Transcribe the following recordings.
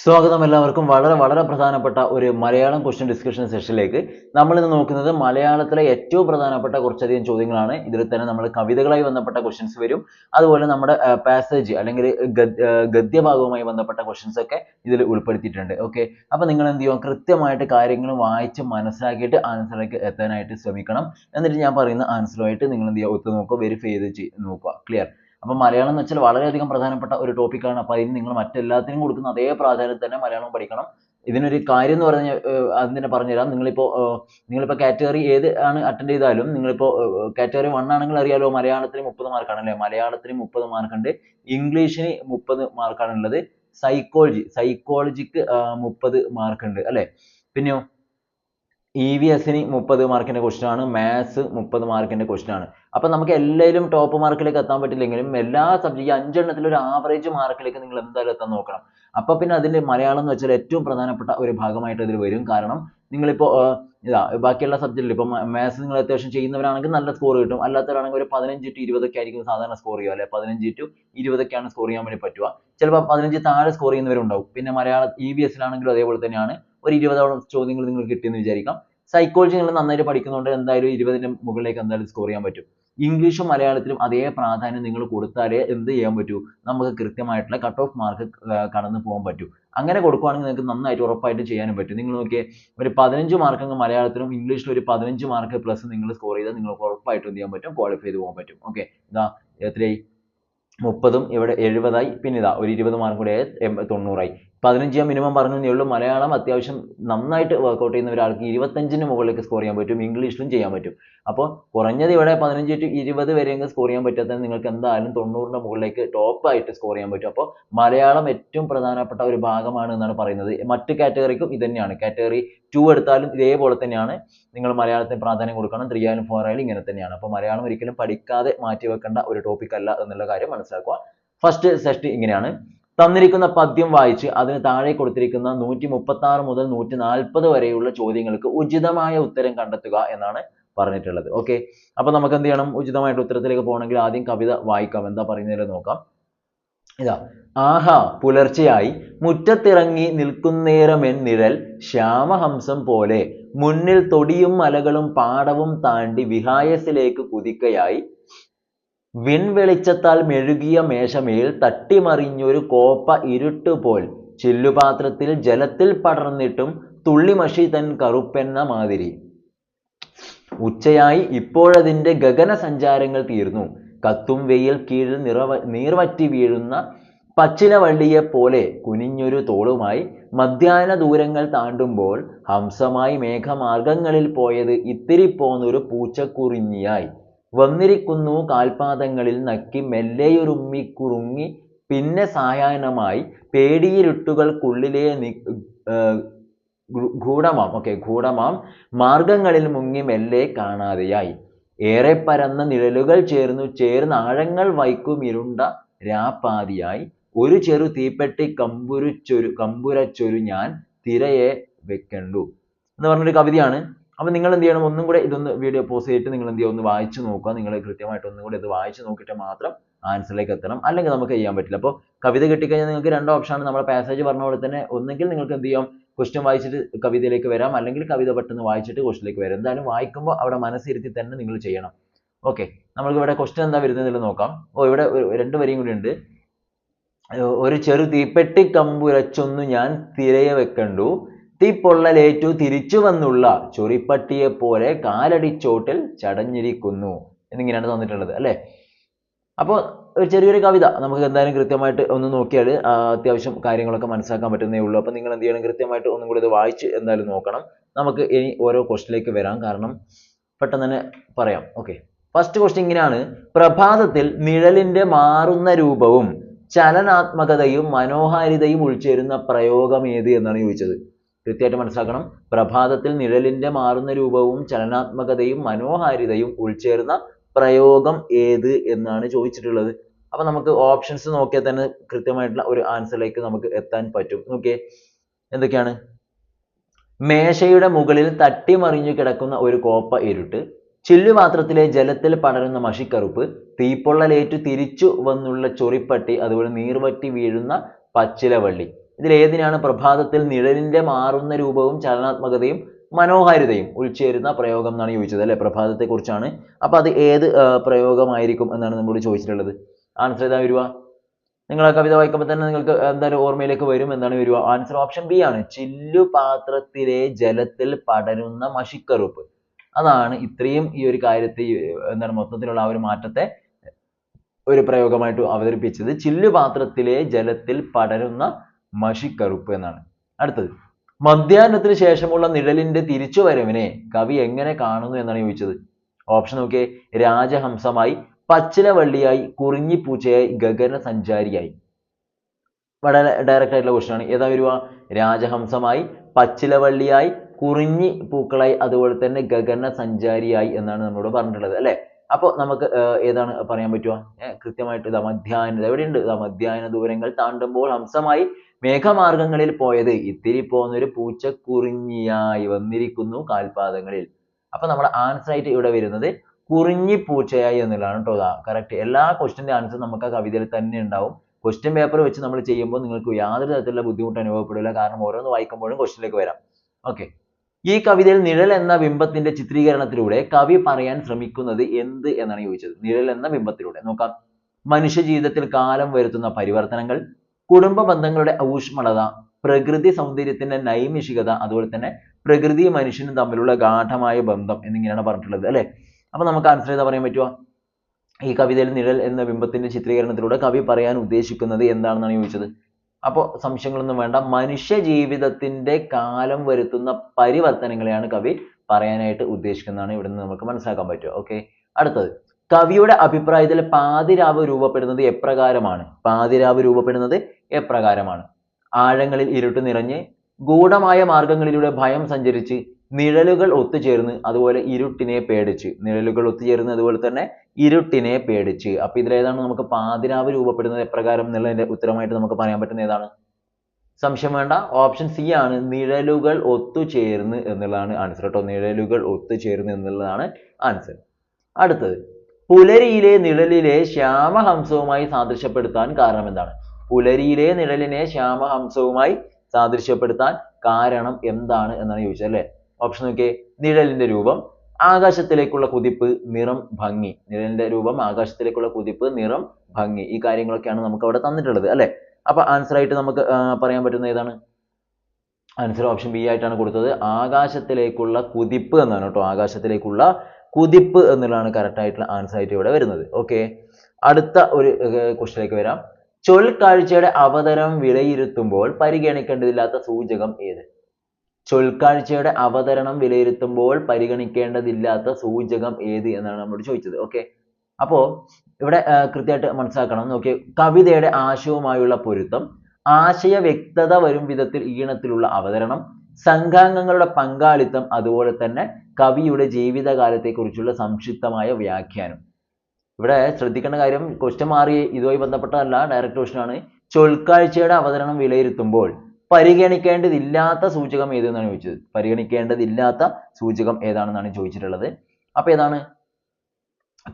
സ്വാഗതം എല്ലാവർക്കും. വളരെ വളരെ പ്രധാനപ്പെട്ട ഒരു മലയാളം ക്വസ്റ്റ്യൻ ഡിസ്കഷൻ സെഷനിലേക്ക് നമ്മൾ ഇന്ന് നോക്കുന്നത് മലയാളത്തിലെ ഏറ്റവും പ്രധാനപ്പെട്ട കുറച്ചധികം ചോദ്യങ്ങളാണ്. ഇതിൽ തന്നെ നമ്മൾ കവിതകളായി ബന്ധപ്പെട്ട ക്വസ്റ്റ്യൻസ് വരും. അതുപോലെ നമ്മുടെ പാസേജ് അല്ലെങ്കിൽ ഗദ്യഭാഗവുമായി ബന്ധപ്പെട്ട ക്വസ്റ്റ്യൻസ് ഒക്കെ ഇതിൽ ഉൾപ്പെടുത്തിയിട്ടുണ്ട്. ഓക്കെ അപ്പോൾ നിങ്ങൾ എന്ത് ചെയ്യുക കൃത്യമായിട്ട് കാര്യങ്ങൾ വായിച്ച് മനസ്സിലാക്കിയിട്ട് ആൻസറിലേക്ക് എത്താനായിട്ട് ശ്രമിക്കണം. എന്നിട്ട് ഞാൻ പറയുന്ന ആൻസറുമായിട്ട് നിങ്ങൾ എന്ത് ചെയ്യുക? ഒത്തു നോക്കുക വെരിഫൈ ചെയ്ത് നോക്കുക. ക്ലിയർ അപ്പം മലയാളം എന്ന് വെച്ചാൽ വളരെയധികം പ്രധാനപ്പെട്ട ഒരു ടോപ്പിക്കാണ് അപ്പോൾ അതിന് നിങ്ങൾ മറ്റെല്ലാത്തിനും കൊടുക്കുന്ന അതേ പ്രാധാന്യം തന്നെ മലയാളം പഠിക്കണം. ഇതിനൊരു കാര്യം എന്ന് പറഞ്ഞാൽ ആദ്യം തന്നെ പറഞ്ഞുതരാം. നിങ്ങളിപ്പോൾ നിങ്ങളിപ്പോൾ കാറ്റഗറി ഏത് ആണ് അറ്റൻഡ് ചെയ്താലും നിങ്ങളിപ്പോൾ കാറ്റഗറി വൺ ആണെങ്കിൽ അറിയാലോ മലയാളത്തിന് മുപ്പത് മാർക്കാണ് അല്ലേ മലയാളത്തിന് മുപ്പത് മാർക്കുണ്ട് ഇംഗ്ലീഷിന് മുപ്പത് മാർക്കാണ് ഉള്ളത് സൈക്കോളജി സൈക്കോളജിക്ക് മുപ്പത് മാർക്കുണ്ട് അല്ലേ? പിന്നെയോ? ഇ വി എസിന് മുപ്പത് മാർക്കിന്റെ ക്വസ്റ്റ്യൻ ആണ് മാത്സ് മുപ്പത് മാർക്കിന്റെ ക്വസ്റ്റ്യൻ ആണ്. അപ്പൊ നമുക്ക് എല്ലാവരും ടോപ്പ് മാർക്കിലേക്ക് എത്താൻ പറ്റില്ലെങ്കിലും എല്ലാ സബ്ജക്റ്റ് അഞ്ചെണ്ണത്തിൽ ഒരു ആവറേജ് മാർക്കിലേക്ക് നിങ്ങൾ എന്തായാലും എത്താൻ നോക്കണം. അപ്പോൾ പിന്നെ അതിന്റെ മലയാളം എന്ന് വെച്ചാൽ ഏറ്റവും പ്രധാനപ്പെട്ട ഒരു ഭാഗമായിട്ട് അതിൽ വരും. കാരണം നിങ്ങളിപ്പോൾ ഇതാ ബാക്കിയുള്ള സബ്ജക്റ്റിൽ ഇപ്പം മാത്സ് നിങ്ങൾ അത്യാവശ്യം ചെയ്യുന്നവരാണെങ്കിൽ നല്ല സ്കോർ കിട്ടും. അല്ലാത്തവരാണെങ്കിൽ ഒരു പതിനഞ്ച് ടു ഇരുപതൊക്കെ ആയിരിക്കും സാധാരണ സ്കോർ ചെയ്യുക. അല്ലെ? പതിനഞ്ച് ടു ഇരുപതൊക്കെയാണ് സ്കോർ ചെയ്യാൻ വേണ്ടി പറ്റുക. ചിലപ്പോൾ പതിനഞ്ച് താഴെ സ്കോർ ചെയ്യുന്നവരുണ്ടാവും. പിന്നെ മലയാളം ഇ വി എസിലാണെങ്കിലും അതേപോലെ തന്നെയാണ്. ഒരു ഇരുപതോളം ചോദ്യങ്ങൾ നിങ്ങൾക്ക് കിട്ടിയെന്ന് വിചാരിക്കാം. സൈക്കോളജി നിങ്ങൾ നന്നായിട്ട് പഠിക്കുന്നതുകൊണ്ട് എന്തായാലും ഇരുപതിന് മുകളിലേക്ക് എന്തായാലും സ്കോർ ചെയ്യാൻ പറ്റും. ഇംഗ്ലീഷും മലയാളത്തിലും അതേ പ്രാധാന്യം നിങ്ങൾ കൊടുത്താലേ എന്ത് ചെയ്യാൻ പറ്റൂ? നമുക്ക് കൃത്യമായിട്ടുള്ള ഓഫ് മാർക്ക് കടന്നു പോകാൻ പറ്റൂ. അങ്ങനെ കൊടുക്കുവാണെങ്കിൽ നിങ്ങൾക്ക് നന്നായിട്ട് ഉറപ്പായിട്ട് ചെയ്യാനും പറ്റും. നിങ്ങൾ നോക്കിയേ ഒരു പതിനഞ്ച് മാർക്ക് അങ്ങ് മലയാളത്തിലും ഇംഗ്ലീഷിലും ഒരു പതിനഞ്ച് മാർക്ക് പ്ലസ് നിങ്ങൾ സ്കോർ ചെയ്താൽ നിങ്ങൾക്ക് ഉറപ്പായിട്ടും എന്ത് ചെയ്യാൻ പറ്റും? ക്വാളിഫൈ ചെയ്ത് പോകാൻ പറ്റും. ഓക്കെ ഇതാ എത്രയായി? മുപ്പതും ഇവിടെ എഴുപതായി. പിന്നെ ഇതാ ഒരു ഇരുപത് മാർക്ക് കൂടെ എൺപ- തൊണ്ണൂറായി. പതിനഞ്ച് ഞാൻ മിനിമം പറഞ്ഞു ഉള്ളൂ. മലയാളം അത്യാവശ്യം നന്നായിട്ട് വർക്കൗട്ട് ചെയ്യുന്ന ഒരാൾക്ക് ഇരുപത്തഞ്ചിന് മുകളിലേക്ക് സ്കോർ ചെയ്യാൻ പറ്റും. ഇംഗ്ലീഷിലും ചെയ്യാൻ പറ്റും. അപ്പോൾ കുറഞ്ഞത് ഇവിടെ പതിനഞ്ച് ടു ഇരുപത് വരെയെങ്കിലും സ്കോർ ചെയ്യാൻ പറ്റാത്ത നിങ്ങൾക്ക് എന്തായാലും തൊണ്ണൂറിന്റെ മുകളിലേക്ക് ടോപ്പ് ആയിട്ട് സ്കോർ ചെയ്യാൻ പറ്റും. അപ്പോൾ മലയാളം ഏറ്റവും പ്രധാനപ്പെട്ട ഒരു ഭാഗമാണ് എന്നാണ് പറയുന്നത്. മറ്റ് കാറ്റഗറിക്കും ഇത് തന്നെയാണ്. കാറ്റഗറി ടു എടുത്താലും ഇതേപോലെ തന്നെയാണ്. നിങ്ങൾ മലയാളത്തിന് പ്രാധാന്യം കൊടുക്കണം. ത്രീ ആയാലും ഫോർ ആയാലും ഇങ്ങനെ തന്നെയാണ്. അപ്പോൾ മലയാളം ഒരിക്കലും പഠിക്കാതെ മാറ്റി വെക്കേണ്ട ഒരു ടോപ്പിക് അല്ല എന്നുള്ള കാര്യം മനസ്സിലാക്കുക. ഫസ്റ്റ് സെറ്റ് ഇങ്ങനെയാണ്. തന്നിരിക്കുന്ന പദ്യം വായിച്ച് അതിന് താഴെ കൊടുത്തിരിക്കുന്ന നൂറ്റി മുപ്പത്തി ആറ് മുതൽ നൂറ്റി നാൽപ്പത് വരെയുള്ള ചോദ്യങ്ങൾക്ക് ഉചിതമായ ഉത്തരം കണ്ടെത്തുക എന്നാണ് പറഞ്ഞിട്ടുള്ളത്. ഓക്കെ അപ്പൊ നമുക്ക് എന്ത് ചെയ്യണം? ഉചിതമായിട്ട് ഉത്തരത്തിലേക്ക് പോകണമെങ്കിൽ ആദ്യം കവിത വായിക്കാം. എന്താ പറയുന്നതിൽ നോക്കാം. ഇതാ ആഹാ പുലർച്ചെയായി മുറ്റത്തിറങ്ങി നിൽക്കുന്നേരമെൻ നിഴൽ ശ്യാമഹംസം പോലെ മുന്നിൽ തൊടിയും മലകളും പാടവും താണ്ടി വിഹായസിലേക്ക് കുതിക്കയായി വിൺവെളിച്ചത്താൽ മെഴുകിയ മേശമേൽ തട്ടിമറിഞ്ഞൊരു കോപ്പ ഇരുട്ടുപോൽ ചില്ലുപാത്രത്തിൽ ജലത്തിൽ പടർന്നിട്ടും തുള്ളിമഷി തൻ കറുപ്പെന്ന മാതിരി. ഉച്ചയായി ഇപ്പോഴതിന്റെ ഗഗന സഞ്ചാരങ്ങൾ തീർന്നു. കത്തും വെയിൽ കീഴിൽ നിറവ നീർവറ്റി വീഴുന്ന പച്ചിലവള്ളിയെ പോലെ കുനിഞ്ഞൊരു തോളുമായി മധ്യാഹ്ന ദൂരങ്ങൾ താണ്ടുമ്പോൾ ഹംസമായി മേഘമാർഗങ്ങളിൽ പോയത് ഇത്തിരി പോന്നൊരു പൂച്ചക്കുറിഞ്ഞിയായി. വന്നിരിക്കുന്നു കാൽപാദങ്ങളിൽ നക്കി മെല്ലെയൊരുമ്മി കുറുങ്ങി പിന്നെ സായാഹ്നമായി പേടിയിരുട്ടുകൾക്കുള്ളിലെ നി ഗൂഢമാം. ഓക്കെ ഗൂഢമാം. മാർഗങ്ങളിൽ മുങ്ങി മെല്ലെ കാണാതെയായി. ഏറെ പരന്ന നിഴലുകൾ ചേർന്നു ചേർന്ന് ആഴങ്ങൾ വൈക്കും ഇരുണ്ട രാപ്പാതിയായി. ഒരു ചെറു തീപ്പെട്ടി കമ്പുരുച്ചൊരു കമ്പുരച്ചൊരു ഞാൻ തിരയെ വെക്കണ്ടു. എന്ന് പറഞ്ഞൊരു കവിതയാണ് അപ്പൊ നിങ്ങൾ എന്ത് ചെയ്യണം? ഒന്നും കൂടെ ഇതൊന്ന് വീഡിയോ പോസ് ചെയ്തിട്ട് നിങ്ങൾ എന്ത് ചെയ്യുക ഒന്ന് വായിച്ചു നോക്കുക. നിങ്ങൾ കൃത്യമായിട്ട് ഒന്നും കൂടെ ഇത് വായിച്ചു നോക്കിയിട്ട് മാത്രം ആൻസറിലേക്ക് എത്തണം. അല്ലെങ്കിൽ നമുക്ക് ചെയ്യാൻ പറ്റില്ല. അപ്പോൾ കവിത കിട്ടിക്കഴിഞ്ഞാൽ നിങ്ങൾക്ക് രണ്ട് ഓപ്ഷനാണ് നമ്മുടെ പാസേജ് പറഞ്ഞ പോലെ തന്നെ ഒന്നെങ്കിൽ നിങ്ങൾക്ക് എന്ത് ചെയ്യാം? ക്വസ്റ്റ്യൻ വായിച്ചിട്ട് കവിതയിലേക്ക് വരാം. അല്ലെങ്കിൽ കവിത പെട്ടെന്ന് വായിച്ചിട്ട് ക്വസ്റ്റിലേക്ക് വരാം. എന്തായാലും വായിക്കുമ്പോൾ അവിടെ മനസ്സിരുത്തി തന്നെ നിങ്ങൾ ചെയ്യണം. ഓക്കെ നമുക്ക് ഇവിടെ ക്വസ്റ്റ്യൻ എന്താ വരുന്നതിൽ നോക്കാം. ഓ ഇവിടെ രണ്ട് വരിയും കൂടി ഉണ്ട്. ഒരു ചെറു തീപ്പെട്ടി കമ്പുരച്ചൊന്നു ഞാൻ തിരയെ വെക്കണ്ടു. തീപ്പൊള്ളലേറ്റു തിരിച്ചു വന്നുള്ള ചൊറിപ്പട്ടിയെ പോലെ കാലടിച്ചോട്ടിൽ ചടഞ്ഞിരിക്കുന്നു. എന്നിങ്ങനെയാണ് തന്നിട്ടുള്ളത് അല്ലേ? അപ്പോൾ ഒരു ചെറിയൊരു കവിത നമുക്ക് എന്തായാലും കൃത്യമായിട്ട് ഒന്ന് നോക്കിയാൽ അത്യാവശ്യം കാര്യങ്ങളൊക്കെ മനസ്സിലാക്കാൻ പറ്റുന്നേ ഉള്ളൂ. അപ്പോൾ നിങ്ങൾ എന്ത് ചെയ്യണം? കൃത്യമായിട്ട് ഒന്നും കൂടി ഇത് വായിച്ച് എന്തായാലും നോക്കണം. നമുക്ക് ഇനി ഓരോ ക്വസ്റ്റിലേക്ക് വരാം. കാരണം പെട്ടെന്ന് തന്നെ പറയാം. ഓക്കെ. ഫസ്റ്റ് ക്വസ്റ്റ്യൻ ഇങ്ങനെയാണ്. പ്രഭാതത്തിൽ നിഴലിന്റെ മാറുന്ന രൂപവും ചലനാത്മകതയും മനോഹാരിതയും ഉൾച്ചേരുന്ന പ്രയോഗം ഏത് എന്നാണ് ചോദിച്ചത്? കൃത്യമായിട്ട് മനസ്സിലാക്കണം. പ്രഭാതത്തിൽ നിഴലിന്റെ മാറുന്ന രൂപവും ചലനാത്മകതയും മനോഹാരിതയും ഉൾച്ചേർന്ന പ്രയോഗം ഏത് എന്നാണ് ചോദിച്ചിട്ടുള്ളത്. അപ്പൊ നമുക്ക് ഓപ്ഷൻസ് നോക്കിയാൽ തന്നെ കൃത്യമായിട്ടുള്ള ഒരു ആൻസറിലേക്ക് നമുക്ക് എത്താൻ പറ്റും. നോക്കിയേ എന്തൊക്കെയാണ്? മേശയുടെ മുകളിൽ തട്ടിമറിഞ്ഞു കിടക്കുന്ന ഒരു കോപ്പ ഇരുട്ട് ചില്ലുപാത്രത്തിലെ ജലത്തിൽ പടരുന്ന മഷിക്കറുപ്പ് തീപ്പൊള്ളലേറ്റു തിരിച്ചു വന്നുള്ള ചൊറിപ്പട്ടി അതുപോലെ നീർവറ്റി വീഴുന്ന പച്ചിലവള്ളി. ഇതിൽ ഏതിനാണ് പ്രഭാതത്തിൽ നിഴലിന്റെ മാറുന്ന രൂപവും ചലനാത്മകതയും മനോഹാരിതയും ഉൾച്ചേരുന്ന പ്രയോഗം എന്നാണ് ചോദിച്ചത് അല്ലേ? പ്രഭാതത്തെ അപ്പോൾ അപ്പൊ അത് ഏത് പ്രയോഗമായിരിക്കും എന്നാണ് നമ്മളോട് ചോദിച്ചിട്ടുള്ളത്. ആൻസർ ഏതാ വരുക നിങ്ങൾ ആ കവിത വായിക്കുമ്പോൾ തന്നെ നിങ്ങൾക്ക് എന്തായാലും ഓർമ്മയിലേക്ക് വരും എന്താണ് വരുക ആൻസർ ഓപ്ഷൻ ബി ആണ്. ചില്ലു പാത്രത്തിലെ ജലത്തിൽ പടരുന്ന മഷിക്കറുപ്പ്. അതാണ് ഇത്രയും ഈ ഒരു കാര്യത്തെ എന്താണ് മൊത്തത്തിലുള്ള ആ ഒരു മാറ്റത്തെ ഒരു പ്രയോഗമായിട്ട് അവതരിപ്പിച്ചത്. ചില്ലു പാത്രത്തിലെ ജലത്തിൽ പടരുന്ന മഷിക്കറുപ്പ് എന്നാണ്. അടുത്തത് മധ്യാഹ്നത്തിന് ശേഷമുള്ള നിഴലിന്റെ തിരിച്ചുവരവിനെ കവി എങ്ങനെ കാണുന്നു എന്നാണ് ചോദിച്ചത്. ഓപ്ഷൻ നോക്കിയേ രാജഹംസമായി പച്ചിലവള്ളിയായി കുറിഞ്ഞിപ്പൂച്ചയായി ഗഗന സഞ്ചാരിയായി വളരെ ഡയറക്റ്റ് ആയിട്ടുള്ള ക്വസ്റ്റൻ ആണ്. ഏതാ വരുക രാജഹംസമായി പച്ചിലവള്ളിയായി കുറിഞ്ഞി പൂക്കളായി അതുപോലെ തന്നെ ഗഗന സഞ്ചാരിയായി എന്നാണ് നമ്മളോട് പറഞ്ഞിട്ടുള്ളത് അല്ലേ? അപ്പോൾ നമുക്ക് ഏതാണ് പറയാൻ പറ്റുക കൃത്യമായിട്ട് ഇതാ മധ്യാഹ്ന എവിടെയുണ്ട്? ഇതാ മധ്യാഹ്ന ദൂരങ്ങൾ താണ്ടുമ്പോൾ ഹംസമായി മേഘമാർഗങ്ങളിൽ പോയത് ഇത്തിരി പോന്നൊരു പൂച്ചക്കുറിഞ്ഞിയായി വന്നിരിക്കുന്നു കാൽപാദങ്ങളിൽ. അപ്പൊ നമ്മുടെ ആൻസർ ആയിട്ട് ഇവിടെ വരുന്നത് കുറിഞ്ഞി പൂച്ചയായി എന്നുള്ളതാണ് ഇതാ കറക്റ്റ് എല്ലാ ക്വസ്റ്റിന്റെ ആൻസർ നമുക്ക് ആ കവിതയിൽ തന്നെ ഉണ്ടാവും. ക്വസ്റ്റ്യൻ പേപ്പർ വെച്ച് നമ്മൾ ചെയ്യുമ്പോൾ നിങ്ങൾക്ക് യാതൊരു തരത്തിലുള്ള ബുദ്ധിമുട്ട് അനുഭവപ്പെടില്ല. കാരണം ഓരോന്ന് വായിക്കുമ്പോഴും ക്വസ്റ്റിലേക്ക് വരാം. ഓക്കെ ഈ കവിതയിൽ നിഴൽ എന്ന ബിംബത്തിന്റെ ചിത്രീകരണത്തിലൂടെ കവി പറയാൻ ശ്രമിക്കുന്നത് എന്ത് എന്നാണ് ചോദിച്ചത്? നിഴൽ എന്ന ബിംബത്തിലൂടെ. നോക്കാം. മനുഷ്യ ജീവിതത്തിൽ കാലം വരുത്തുന്ന പരിവർത്തനങ്ങൾ കുടുംബ ബന്ധങ്ങളുടെ ഊഷ്മളത പ്രകൃതി സൗന്ദര്യത്തിന്റെ നൈമിഷികത അതുപോലെ തന്നെ പ്രകൃതിയും മനുഷ്യനും തമ്മിലുള്ള ഗാഠമായ ബന്ധം എന്നിങ്ങനെയാണ് പറഞ്ഞിട്ടുള്ളത് അല്ലേ? അപ്പൊ നമുക്ക് ആൻസർ ചെയ്താൽ പറയാൻ പറ്റുമോ ഈ കവിതയിൽ നിഴൽ എന്ന ബിംബത്തിന്റെ ചിത്രീകരണത്തിലൂടെ കവി പറയാൻ ഉദ്ദേശിക്കുന്നത് എന്താണെന്നാണ് ചോദിച്ചത്? അപ്പോൾ സംശയങ്ങളൊന്നും വേണ്ട. മനുഷ്യ ജീവിതത്തിന്റെ കാലം വരുത്തുന്ന പരിവർത്തനങ്ങളെയാണ് കവി പറയാനായിട്ട് ഉദ്ദേശിക്കുന്നതാണ് ഇവിടെ നിന്ന് നമുക്ക് മനസ്സിലാക്കാൻ പറ്റുക. ഓക്കെ അടുത്തത്. കവിയുടെ അഭിപ്രായത്തിൽ പാതിരാവ് രൂപപ്പെടുന്നത് എപ്രകാരമാണ്? പാതിരാവ് രൂപപ്പെടുന്നത് എപ്രകാരമാണ്? ആഴങ്ങളിൽ ഇരുട്ട് നിറഞ്ഞ് ഗൂഢമായ മാർഗങ്ങളിലൂടെ ഭയം സഞ്ചരിച്ച് നിഴലുകൾ ഒത്തുചേർന്ന് അതുപോലെ ഇരുട്ടിനെ പേടിച്ച് നിഴലുകൾ ഒത്തുചേർന്ന് അതുപോലെ തന്നെ ഇരുട്ടിനെ പേടിച്ച്. അപ്പൊ ഇതിലേതാണ് നമുക്ക് പാതിരാവ് രൂപപ്പെടുന്നത് എപ്രകാരം എന്നുള്ളതിന്റെ ഉത്തരമായിട്ട് നമുക്ക് പറയാൻ പറ്റുന്ന ഏതാണ്? സംശയം വേണ്ട. ഓപ്ഷൻ സി ആണ് നിഴലുകൾ ഒത്തുചേർന്ന് എന്നുള്ളതാണ് ആൻസർ കേട്ടോ. നിഴലുകൾ ഒത്തുചേർന്ന് എന്നുള്ളതാണ് ആൻസർ. അടുത്തത്. പുലരിയിലെ നിഴലിലെ ശ്യാമഹംസവുമായി സാദൃശ്യപ്പെടുത്താൻ കാരണം എന്താണ്? പുലരിയിലെ നിഴലിനെ ശ്യാമഹംസവുമായി സാദൃശ്യപ്പെടുത്താൻ കാരണം എന്താണ് എന്നാണ് ചോദിച്ചത് അല്ലേ? ഓപ്ഷൻ നോക്കിയേ. നിഴലിന്റെ രൂപം ആകാശത്തിലേക്കുള്ള കുതിപ്പ് നിറം ഭംഗി. നിഴലിന്റെ രൂപം ആകാശത്തിലേക്കുള്ള കുതിപ്പ് നിറം ഭംഗി. ഈ കാര്യങ്ങളൊക്കെയാണ് നമുക്ക് അവിടെ തന്നിട്ടുള്ളത് അല്ലേ? അപ്പൊ ആൻസർ ആയിട്ട് നമുക്ക് പറയാൻ പറ്റുന്ന ഏതാണ്? ആൻസർ ഓപ്ഷൻ ബി ആയിട്ടാണ് കൊടുത്തത്. ആകാശത്തിലേക്കുള്ള കുതിപ്പ് എന്നാണ് കേട്ടോ. ആകാശത്തിലേക്കുള്ള കുതിപ്പ് എന്നുള്ളതാണ് കറക്റ്റ് ആയിട്ടുള്ള ആൻസർ ആയിട്ട് ഇവിടെ വരുന്നത്. ഓക്കെ അടുത്ത ഒരു ക്വസ്റ്റിലേക്ക് വരാം. ചൊൽക്കാഴ്ചയുടെ അവതരണം വിലയിരുത്തുമ്പോൾ പരിഗണിക്കേണ്ടതില്ലാത്ത സൂചകം ഏത്? ചൊൽക്കാഴ്ചയുടെ അവതരണം വിലയിരുത്തുമ്പോൾ പരിഗണിക്കേണ്ടതില്ലാത്ത സൂചകം ഏത് എന്നാണ് നമ്മളോട് ചോദിച്ചത്. ഓക്കെ അപ്പോ ഇവിടെ കൃത്യമായിട്ട് മനസ്സിലാക്കണം. നോക്കിയേ കവിതയുടെ ആശയവുമായുള്ള പൊരുത്തം ആശയ വ്യക്തത വരും വിധത്തിൽ ഈണത്തിലുള്ള അവതരണം സംഘാംഗങ്ങളുടെ പങ്കാളിത്തം അതുപോലെ തന്നെ കവിയുടെ ജീവിതകാലത്തെക്കുറിച്ചുള്ള സംക്ഷിപ്തമായ വ്യാഖ്യാനം. ഇവിടെ ശ്രദ്ധിക്കേണ്ട കാര്യം ക്വസ്റ്റ്യൻ മാറി ഇതുമായി ബന്ധപ്പെട്ടതല്ല ഡയറക്റ്റ് ക്വസ്റ്റ്യൻ ആണ്. ചൊൽക്കാഴ്ചയുടെ അവതരണം വിലയിരുത്തുമ്പോൾ പരിഗണിക്കേണ്ടതില്ലാത്ത സൂചകം ഏതെന്നാണ് ചോദിച്ചത്? പരിഗണിക്കേണ്ടതില്ലാത്ത സൂചകം ഏതാണെന്നാണ് ചോദിച്ചിട്ടുള്ളത്. അപ്പൊ ഏതാണ്?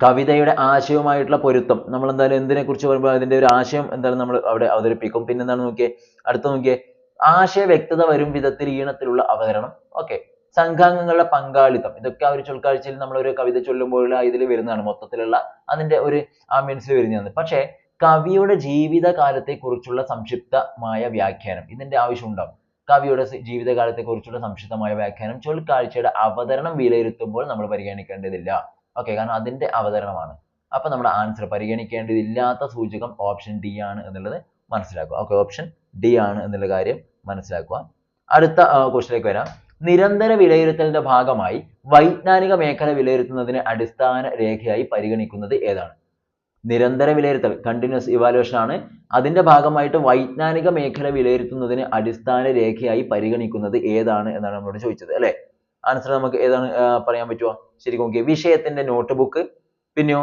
കവിതയുടെ ആശയവുമായിട്ടുള്ള പൊരുത്തം. നമ്മൾ എന്തായാലും എന്തിനെ കുറിച്ച് പറയുമ്പോൾ അതിന്റെ ഒരു ആശയം എന്തായാലും നമ്മൾ അവിടെ അവതരിപ്പിക്കും. പിന്നെന്താണ് നോക്കിയേ? അടുത്ത നോക്കിയേ? ആശയ വ്യക്തത വരും വിധത്തിൽ ഈണത്തിലുള്ള അവതരണം. ഓക്കെ സംഘാംഗങ്ങളുടെ പങ്കാളിത്തം. ഇതൊക്കെ ആ ഒരു ചൊൽക്കാഴ്ചയിൽ നമ്മൾ ഒരു കവിത ചൊല്ലുമ്പോൾ ഇതിൽ വരുന്നതാണ്. മൊത്തത്തിലുള്ള അതിന്റെ ഒരു ആംബിയൻസിൽ വരുന്നതാണ്. പക്ഷേ കവിയുടെ ജീവിതകാലത്തെക്കുറിച്ചുള്ള സംക്ഷിപ്തമായ വ്യാഖ്യാനം ഇതിന്റെ ആവശ്യം ഉണ്ടാവും കവിയുടെ ജീവിതകാലത്തെക്കുറിച്ചുള്ള സംക്ഷിപ്തമായ വ്യാഖ്യാനം ചൊൽക്കാഴ്ചയുടെ അവതരണം വിലയിരുത്തുമ്പോൾ നമ്മൾ പരിഗണിക്കേണ്ടതില്ല. ഓക്കെ കാരണം അതിന്റെ അവതരണമാണ്. അപ്പൊ നമ്മുടെ ആൻസർ പരിഗണിക്കേണ്ടതില്ലാത്ത സൂചകം ഓപ്ഷൻ ഡി ആണ് എന്നുള്ളത് മനസ്സിലാക്കുക. ഓക്കെ ഓപ്ഷൻ ഡി ആണ് എന്നുള്ള കാര്യം മനസ്സിലാക്കുക. അടുത്ത ക്വസ്റ്റിലേക്ക് വരാം. നിരന്തര വിലയിരുത്തലിന്റെ ഭാഗമായി വൈജ്ഞാനിക മേഖല വിലയിരുത്തുന്നതിന് അടിസ്ഥാന രേഖയായി പരിഗണിക്കുന്നത് ഏതാണ്? നിരന്തര വിലയിരുത്തൽ കണ്ടിന്യൂസ് ഇവാലുവേഷൻ ആണ്. അതിന്റെ ഭാഗമായിട്ട് വൈജ്ഞാനിക മേഖല വിലയിരുത്തുന്നതിന് അടിസ്ഥാന രേഖയായി പരിഗണിക്കുന്നത് ഏതാണ് എന്നാണ് നമ്മളോട് ചോദിച്ചത് അല്ലെ? ആൻസർ നമുക്ക് ഏതാണ് പറയാൻ പറ്റുമോ ശരിക്കും നോക്കിയേ വിഷയത്തിന്റെ നോട്ട് ബുക്ക് പിന്നെയോ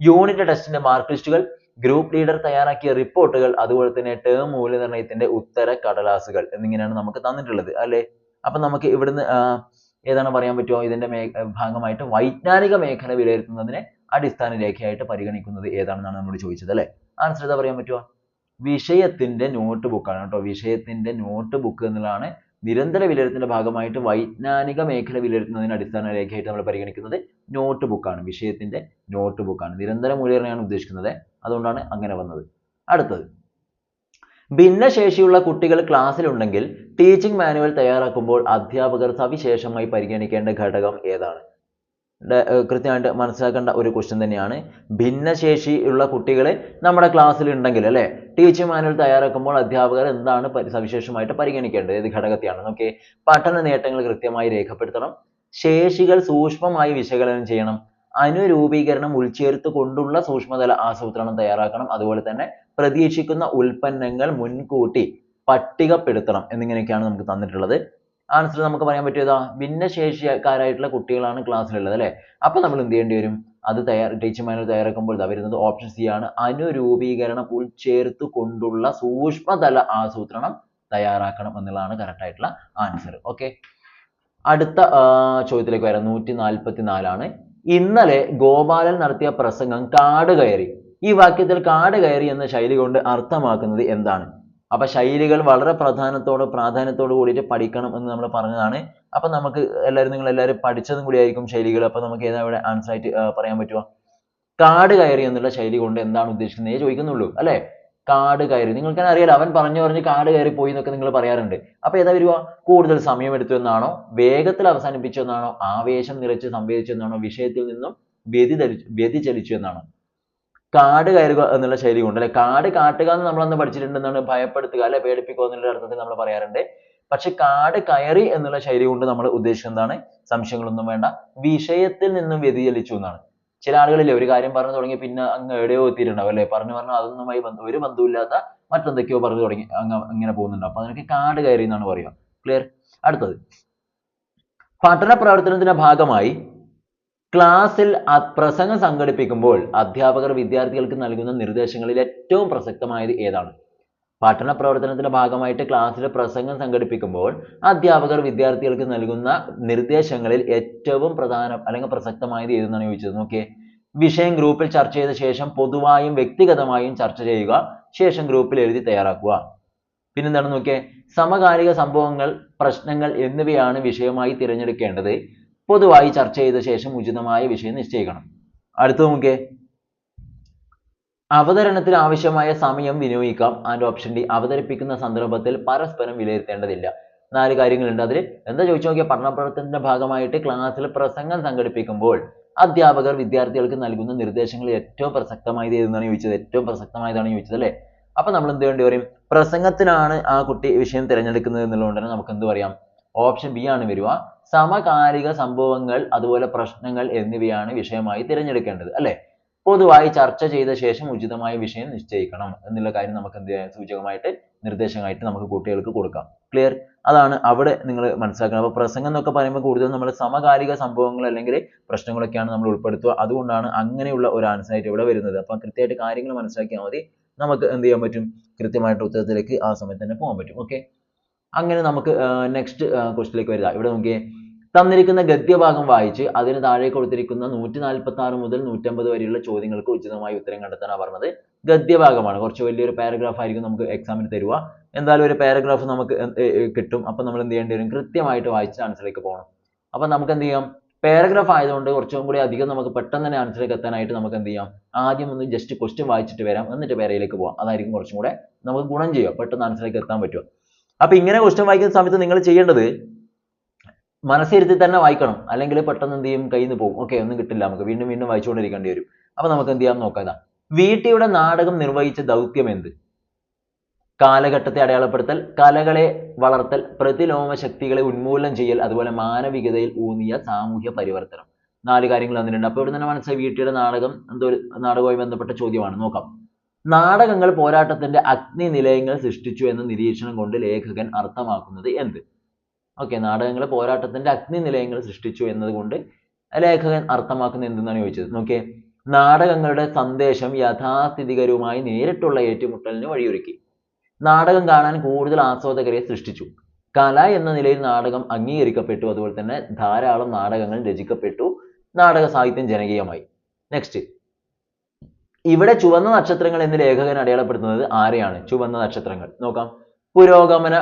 യൂണിറ്റ് ടെസ്റ്റിന്റെ മാർക്ക് ലിസ്റ്റുകൾ ഗ്രൂപ്പ് ലീഡർ തയ്യാറാക്കിയ റിപ്പോർട്ടുകൾ അതുപോലെ തന്നെ ടേം മൂല്യനിർണയത്തിന്റെ ഉത്തര കടലാസുകൾ എന്നിങ്ങനെയാണ് നമുക്ക് തന്നിട്ടുള്ളത് അല്ലെ? അപ്പൊ നമുക്ക് ഇവിടുന്ന് ഏതാണ് പറയാൻ പറ്റുമോ ഇതിന്റെ മേ ഭാഗമായിട്ട് വൈജ്ഞാനിക മേഖല വിലയിരുത്തുന്നതിനെ അടിസ്ഥാന രേഖയായിട്ട് പരിഗണിക്കുന്നത് ഏതാണെന്നാണ് നമ്മളോട് ചോദിച്ചത് അല്ലെ? ആൻസർ ഏതാ പറയാൻ പറ്റുമോ വിഷയത്തിന്റെ നോട്ട് ബുക്കാണ് കേട്ടോ. വിഷയത്തിന്റെ നോട്ട് ബുക്ക് എന്നുള്ളതാണ് നിരന്തര വിലയിരുത്തലിന്റെ ഭാഗമായിട്ട് വൈജ്ഞാനിക മേഖല വിലയിരുത്തുന്നതിന് അടിസ്ഥാന രേഖയായിട്ട് നമ്മൾ പരിഗണിക്കുന്നത് നോട്ട് ബുക്കാണ് വിഷയത്തിന്റെ നോട്ട് ബുക്കാണ് നിരന്തര മൂല്യനിർണയമാണ് ഉദ്ദേശിക്കുന്നത്. അതുകൊണ്ടാണ് അങ്ങനെ വന്നത്. അടുത്തത്. ഭിന്നശേഷിയുള്ള കുട്ടികൾ ക്ലാസ്സിലുണ്ടെങ്കിൽ ടീച്ചിങ് മാനുവൽ തയ്യാറാക്കുമ്പോൾ അധ്യാപകർ സവിശേഷമായി പരിഗണിക്കേണ്ട ഘടകം ഏതാണ്? കൃത്യമായിട്ട് മനസ്സിലാക്കേണ്ട ഒരു ക്വസ്റ്റ്യൻ തന്നെയാണ്. ഭിന്നശേഷിയുള്ള കുട്ടികൾ നമ്മുടെ ക്ലാസ്സിൽ ഉണ്ടെങ്കിൽ അല്ലേ? ടീച്ചിങ് മാനുവൽ തയ്യാറാക്കുമ്പോൾ അധ്യാപകർ എന്താണ് സവിശേഷമായിട്ട് പരിഗണിക്കേണ്ടത്? ഏത് ഘടകത്തെയാണ്? നോക്കി പഠന നേട്ടങ്ങൾ കൃത്യമായി രേഖപ്പെടുത്തണം. ശേഷികൾ സൂക്ഷ്മമായി വിശകലനം ചെയ്യണം. അനുരൂപീകരണം ഉൾച്ചേർത്ത് കൊണ്ടുള്ള സൂക്ഷ്മതല ആസൂത്രണം തയ്യാറാക്കണം. അതുപോലെ തന്നെ പ്രതീക്ഷിക്കുന്ന ഉൽപ്പന്നങ്ങൾ മുൻകൂട്ടി പട്ടികപ്പെടുത്തണം എന്നിങ്ങനെയൊക്കെയാണ് നമുക്ക് തന്നിട്ടുള്ളത്. ആൻസർ നമുക്ക് പറയാൻ പറ്റിയതാ ഭിന്നശേഷിക്കാരായിട്ടുള്ള കുട്ടികളാണ് ക്ലാസ്സിലുള്ളത് അല്ലേ? അപ്പൊ നമ്മൾ എന്ത് ചെയ്യേണ്ടി വരും? അത് തയ്യാർ ടീച്ചർമാർ തയ്യാറാക്കുമ്പോൾ ഇതാ വരുന്നത് ഓപ്ഷൻ സി ആണ്. അനുരൂപീകരണം ഉൾച്ചേർത്ത് കൊണ്ടുള്ള സൂക്ഷ്മതല ആസൂത്രണം തയ്യാറാക്കണം എന്നുള്ളതാണ് correct ആയിട്ടുള്ള ആൻസർ. ഓക്കെ? അടുത്ത ചോദ്യത്തിലേക്ക് വരാം. നൂറ്റി നാൽപ്പത്തി നാലാണ് ഇന്നലെ ഗോപാലൻ നടത്തിയ പ്രസംഗം കാട് കയറി. ഈ വാക്യത്തിൽ കാട് കയറി എന്ന ശൈലി കൊണ്ട് അർത്ഥമാക്കുന്നത് എന്താണ്? അപ്പൊ ശൈലികൾ വളരെ പ്രധാനത്തോട് പ്രാധാന്യത്തോട് കൂടിയിട്ട് പഠിക്കണം എന്ന് നമ്മൾ പറഞ്ഞതാണ്. അപ്പൊ നമുക്ക് എല്ലാവരും നിങ്ങൾ എല്ലാവരും പഠിച്ചതും കൂടി ആയിരിക്കും ശൈലികൾ. അപ്പൊ നമുക്ക് ഏതാ ഇവിടെ ആൻസർ ആയിട്ട് പറയാൻ പറ്റുമോ കാട് കയറി എന്നുള്ള ശൈലി കൊണ്ട് എന്താണ് ഉദ്ദേശിക്കുന്നത്? ചോദിക്കുന്നുള്ളൂ അല്ലെ? കാട് കയറി. നിങ്ങൾക്ക് അറിയാലോ അവൻ പറഞ്ഞു പറഞ്ഞ് കാട് കയറി പോയി എന്നൊക്കെ നിങ്ങൾ പറയാറുണ്ട്. അപ്പൊ ഏതാ വരിക? കൂടുതൽ സമയം സമയമെടുത്തു എന്നാണോ? വേഗത്തിൽ അവസാനിപ്പിച്ചു എന്നാണോ? ആവേശം നിറച്ച് സംവേദിച്ചു എന്നാണോ? വിഷയത്തിൽ നിന്നും വ്യതിചലിച്ചു വ്യതിചലിച്ചു എന്നാണോ? കാട് കയറുക എന്നുള്ള ശൈലി കൊണ്ട് അല്ലെ? കാട് കാട്ടുക എന്ന് നമ്മൾ അന്ന് പഠിച്ചിട്ടുണ്ടെന്നാണ് ഭയപ്പെടുത്തുക അല്ലെ? പേടിപ്പിക്കുക എന്നുള്ള അർത്ഥത്തിൽ നമ്മൾ പറയാറുണ്ട്. പക്ഷെ കാട് കയറി എന്നുള്ള ശൈലി കൊണ്ട് നമ്മൾ ഉദ്ദേശിക്കുന്നത് എന്താണ്? സംശയങ്ങളൊന്നും വേണ്ട. വിഷയത്തിൽ നിന്നും വ്യതിചലിച്ചു എന്നാണ്. ചില ആളുകളില്ലേ ഒരു കാര്യം പറഞ്ഞു തുടങ്ങി പിന്നെ അങ്ങ് എവിടെയോ എത്തിയിട്ടുണ്ടാവും അല്ലേ? പറഞ്ഞു പറഞ്ഞു അതൊന്നുമായി ഒരു ബന്ധമില്ലാത്ത മറ്റെന്തൊക്കെയോ പറഞ്ഞു തുടങ്ങി അങ്ങ് അങ്ങനെ പോകുന്നുണ്ട്. അപ്പൊ അതിനൊക്കെ കാട് കയറി എന്നാണ് പറയുക. ക്ലിയർ അടുത്തത്. പഠന പ്രവർത്തനത്തിന്റെ ഭാഗമായി ക്ലാസ്സിൽ പ്രസംഗം സംഘടിപ്പിക്കുമ്പോൾ അധ്യാപകർ വിദ്യാർത്ഥികൾക്ക് നൽകുന്ന നിർദ്ദേശങ്ങളിൽ ഏറ്റവും പ്രസക്തമായത് ഏതാണ്? പഠന പ്രവർത്തനത്തിന്റെ ഭാഗമായിട്ട് ക്ലാസ്സിൽ പ്രസംഗം സംഘടിപ്പിക്കുമ്പോൾ അധ്യാപകർ വിദ്യാർത്ഥികൾക്ക് നൽകുന്ന നിർദ്ദേശങ്ങളിൽ ഏറ്റവും പ്രധാന അല്ലെങ്കിൽ പ്രസക്തമായത് ഏതെന്നാണ് ചോദിച്ചത്? നോക്കിയേ. വിഷയം ഗ്രൂപ്പിൽ ചർച്ച ചെയ്ത ശേഷം പൊതുവായും വ്യക്തിഗതമായും ചർച്ച ചെയ്യുക ശേഷം ഗ്രൂപ്പിൽ എഴുതി തയ്യാറാക്കുക. പിന്നെന്താണ് നോക്കിയേ? സമകാലിക സംഭവങ്ങൾ പ്രശ്നങ്ങൾ എന്നിവയാണ് വിഷയമായി തിരഞ്ഞെടുക്കേണ്ടത്. പൊതുവായി ചർച്ച ചെയ്ത ശേഷം ഉചിതമായ വിഷയം നിശ്ചയിക്കണം. അടുത്ത നോക്കിയേ. അവതരണത്തിന് ആവശ്യമായ സമയം വിനിയോഗിക്കാം ആൻഡ് ഓപ്ഷൻ ഡി അവതരിപ്പിക്കുന്ന സന്ദർഭത്തിൽ പരസ്പരം വിലയിരുത്തേണ്ടതില്ല. നാല് കാര്യങ്ങളുണ്ട് അതിൽ എന്താ ചോദിച്ചു നോക്കിയാൽ പഠനപ്രവർത്തനത്തിന്റെ ഭാഗമായിട്ട് ക്ലാസ്സിൽ പ്രസംഗം സംഘടിപ്പിക്കുമ്പോൾ അധ്യാപകർ വിദ്യാർത്ഥികൾക്ക് നൽകുന്ന നിർദ്ദേശങ്ങൾ ഏറ്റവും പ്രസക്തമായത് ഏതെന്നാണ് ചോദിച്ചത്? ഏറ്റവും പ്രസക്തമായതാണ് ചോദിച്ചത് അല്ലേ? അപ്പൊ നമ്മൾ എന്ത് വേണ്ടി പറയും പ്രസംഗത്തിനാണ് ആ കുട്ടി വിഷയം തിരഞ്ഞെടുക്കുന്നത് എന്നുള്ളതുകൊണ്ട് തന്നെ നമുക്ക് എന്ത് പറയാം? ഓപ്ഷൻ ബി ആണ് വരിക. സമകാലിക സംഭവങ്ങൾ അതുപോലെ പ്രശ്നങ്ങൾ എന്നിവയാണ് വിഷയമായി തിരഞ്ഞെടുക്കേണ്ടത് അല്ലേ? പൊതുവായി ചർച്ച ചെയ്ത ശേഷം ഉചിതമായ വിഷയം നിശ്ചയിക്കണം എന്നുള്ള കാര്യം നമുക്ക് എന്ത് സൂചകമായിട്ട് നിർദ്ദേശമായിട്ട് നമുക്ക് കുട്ടികൾക്ക് കൊടുക്കാം. ക്ലിയർ അതാണ് അവിടെ നിങ്ങൾ മനസ്സിലാക്കണം. അപ്പോൾ പ്രസംഗം എന്നൊക്കെ പറയുമ്പോൾ കൂടുതലും നമ്മൾ സമകാലിക സംഭവങ്ങൾ അല്ലെങ്കിൽ പ്രശ്നങ്ങളൊക്കെയാണ് നമ്മൾ ഉൾപ്പെടുത്തുക. അതുകൊണ്ടാണ് അങ്ങനെയുള്ള ഒരു ആൻസർ ആയിട്ട് ഇവിടെ വരുന്നത്. അപ്പോൾ കൃത്യമായിട്ട് കാര്യങ്ങൾ മനസ്സിലാക്കിയാൽ മതി. നമുക്ക് എന്ത് ചെയ്യാൻ പറ്റും? കൃത്യമായിട്ട് ഉത്തരത്തിലേക്ക് ആ സമയത്ത് തന്നെ പോകാൻ പറ്റും. ഓക്കെ അങ്ങനെ നമുക്ക് നെക്സ്റ്റ് ക്വസ്റ്റിലേക്ക് വരിക. ഇവിടെ നോക്കിയേ. തന്നിരിക്കുന്ന ഗദ്യഭാഗം വായിച്ച് അതിന് താഴെ കൊടുത്തിരിക്കുന്ന നൂറ്റി നാൽപ്പത്തി ആറ് മുതൽ നൂറ്റമ്പത് വരെയുള്ള ചോദ്യങ്ങൾക്ക് ഉചിതമായി ഉത്തരം കണ്ടെത്താനാണ് പറഞ്ഞത് ഗദ്യഭാഗമാണ്. കുറച്ച് വലിയൊരു പാരഗ്രാഫ് ആയിരിക്കും നമുക്ക് എക്സാമിന് തരുക. എന്തായാലും ഒരു പാരഗ്രാഫ് നമുക്ക് കിട്ടും. അപ്പം നമ്മൾ എന്ത് ചെയ്യേണ്ടി വരും? കൃത്യമായിട്ട് വായിച്ച് ആൻസറിലേക്ക് പോകണം. അപ്പം നമുക്ക് എന്ത് ചെയ്യാം? പാരഗ്രാഫ് ആയതുകൊണ്ട് കുറച്ചും കൂടി അധികം നമുക്ക് പെട്ടെന്ന് തന്നെ ആൻസറിലേക്ക് എത്താനായിട്ട് നമുക്ക് എന്ത് ചെയ്യാം? ആദ്യം ഒന്ന് ജസ്റ്റ് ക്വസ്റ്റ്യൻ വായിച്ചിട്ട് വരാം. എന്നിട്ട് പേരയിലേക്ക് പോകാം അതായിരിക്കും കുറച്ചും കൂടെ നമുക്ക് ഗുണം ചെയ്യുക. പെട്ടെന്ന് ആൻസറിലേക്ക് എത്താൻ പറ്റും അപ്പൊ ഇങ്ങനെ ക്വസ്റ്റ്യൻ വായിക്കുന്ന സമയത്ത് നിങ്ങൾ ചെയ്യേണ്ടത് മനസ്സിരുത്തി തന്നെ വായിക്കണം. അല്ലെങ്കിൽ പെട്ടെന്ന് എന്ത് ചെയ്യും? കയ്യിൽ നിന്ന് പോകും. ഓക്കെ ഒന്നും കിട്ടില്ല നമുക്ക്. വീണ്ടും വീണ്ടും വായിച്ചുകൊണ്ടിരിക്കേണ്ടി വരും. അപ്പൊ നമുക്ക് എന്ത് ചെയ്യാം നോക്കാം വീട്ടിയുടെ നാടകം നിർവഹിച്ച ദൗത്യം എന്ത്? കാലഘട്ടത്തെ അടയാളപ്പെടുത്തൽ കലകളെ വളർത്തൽ പ്രതിലോമ ശക്തികളെ ഉന്മൂലനം ചെയ്യൽ അതുപോലെ മാനവികതയിൽ ഊന്നിയ സാമൂഹ്യ പരിവർത്തനം. നാല് കാര്യങ്ങൾ തന്നിട്ടുണ്ട്. അപ്പോൾ ഇവിടെ തന്നെ മനസ്സിലായി. വീട്ടിയുടെ നാടകം എന്തോ നാടകവുമായി ബന്ധപ്പെട്ട ചോദ്യമാണ്. നോക്കാം. നാടകങ്ങൾ പോരാട്ടത്തിന്റെ അഗ്നി നിലയങ്ങൾ സൃഷ്ടിച്ചു എന്ന നിരീക്ഷണം കൊണ്ട് ലേഖകൻ അർത്ഥമാക്കുന്നത് എന്ത്? ഓക്കെ നാടകങ്ങൾ പോരാട്ടത്തിന്റെ അഗ്നി നിലയങ്ങൾ സൃഷ്ടിച്ചു എന്നതുകൊണ്ട് ലേഖകൻ അർത്ഥമാക്കുന്നത് എന്തെന്നാണ് ചോദിച്ചത്? നോക്കിയേ നാടകങ്ങളുടെ സന്ദേശം യാഥാസ്ഥിതികരുമായി നേരിട്ടുള്ള ഏറ്റുമുട്ടലിന് വഴിയൊരുക്കി. നാടകം കാണാൻ കൂടുതൽ ആസ്വാദകരെ സൃഷ്ടിച്ചു. കല എന്ന നിലയിൽ നാടകം അംഗീകരിക്കപ്പെട്ടു. അതുപോലെ തന്നെ ധാരാളം നാടകങ്ങൾ രചിക്കപ്പെട്ടു. നാടക സാഹിത്യം ജനകീയമായി. നെക്സ്റ്റ് ഇവിടെ ചുവന്ന നക്ഷത്രങ്ങൾ എന്ന് ലേഖകൻ അടയാളപ്പെടുത്തുന്നത് ആരെയാണ്? ചുവന്ന നക്ഷത്രങ്ങൾ. നോക്കാം. പുരോഗമന